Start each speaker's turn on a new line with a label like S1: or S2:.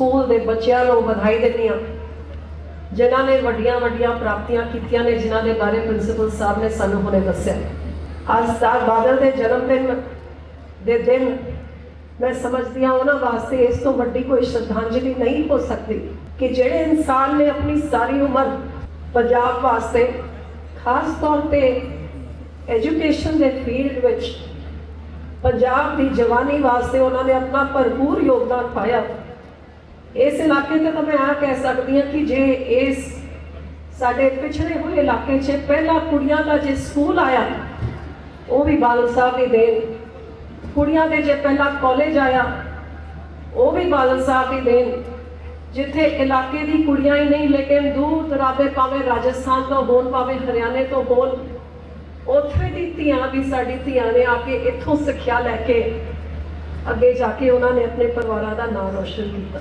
S1: School ਦੇ ਬੱਚਿਆਂ ਨੂੰ ਵਧਾਈ ਦਿੰਦੀ ਹਾਂ। ਜਿਨ੍ਹਾਂ ਨੇ ਵੱਡੀਆਂ ਵੱਡੀਆਂ ਪ੍ਰਾਪਤੀਆਂ ਕੀਤੀਆਂ ਨੇ, ਜਿਨ੍ਹਾਂ ਦੇ ਬਾਰੇ ਪ੍ਰਿੰਸੀਪਲ ਸਾਹਿਬ ਨੇ ਸਾਨੂੰ ਹੁਣੇ ਦੱਸਿਆ। ਅੱਜ ਸਰ ਬਾਦਲ ਦੇ ਜਨਮ ਦਿਨ ਦੇ ਦਿਨ ਮੈਂ ਸਮਝਦੀ ਹਾਂ ਉਹਨਾਂ ਵਾਸਤੇ ਇਸ ਤੋਂ ਵੱਡੀ ਕੋਈ ਸ਼ਰਧਾਂਜਲੀ ਨਹੀਂ ਹੋ ਸਕਦੀ ਕਿ ਜਿਹੜੇ ਇਨਸਾਨ ਨੇ ਆਪਣੀ ਸਾਰੀ ਉਮਰ ਪੰਜਾਬ ਵਾਸਤੇ ਖਾਸ ਤੌਰ ਤੇ ਐਜੂਕੇਸ਼ਨ ਦੇ ਫੀਲਡ ਵਿੱਚ ਪੰਜਾਬ ਦੀ ਜਵਾਨੀ ਵਾਸਤੇ ਉਹਨਾਂ ਨੇ ਆਪਣਾ ਭਰਪੂਰ ਯੋਗਦਾਨ ਪਾਇਆ। ਇਲਾਕੇ ਤੇ ਤਾਂ ਮੈਂ ਆ ਕਹਿ ਸਕਦੀ ਹਾਂ ਕਿ ਜੇ ਇਸ ਸਾਡੇ ਪਿਛੜੇ ਹੋਏ ਇਲਾਕੇ 'ਚ ਪਹਿਲਾ ਕੁੜੀਆਂ ਦਾ ਜੇ ਸਕੂਲ ਆਇਆ, ਉਹ ਵੀ ਬਾਦਲ ਸਾਹਿਬ ਦੀ ਦੇਣ। ਕੁੜੀਆਂ ਦੇ ਜੇ ਪਹਿਲਾ ਕਾਲਜ ਆਇਆ, ਉਹ ਵੀ ਬਾਦਲ ਸਾਹਿਬ ਦੀ ਦੇਣ। ਜਿੱਥੇ ਇਲਾਕੇ ਦੀ ਕੁੜੀਆਂ ਹੀ ਨਹੀਂ, ਲੇਕਿਨ ਦੂਰ ਦਰਾਬੇ ਭਾਵੇਂ ਰਾਜਸਥਾਨ ਤੋਂ ਹੋਣ, ਭਾਵੇਂ ਹਰਿਆਣੇ ਤੋਂ ਹੋਣ, ਉੱਥੇ ਦੀ ਧੀਆਂ ਵੀ ਸਾਡੀ ਧੀਆਂ ਨੇ ਆ ਕੇ ਇੱਥੋਂ ਸਿੱਖਿਆ ਲੈ ਕੇ ਅੱਗੇ ਜਾ ਕੇ ਉਹਨਾਂ ਨੇ ਆਪਣੇ ਪਰਿਵਾਰਾਂ ਦਾ ਨਾਮ ਰੋਸ਼ਨ ਕੀਤਾ।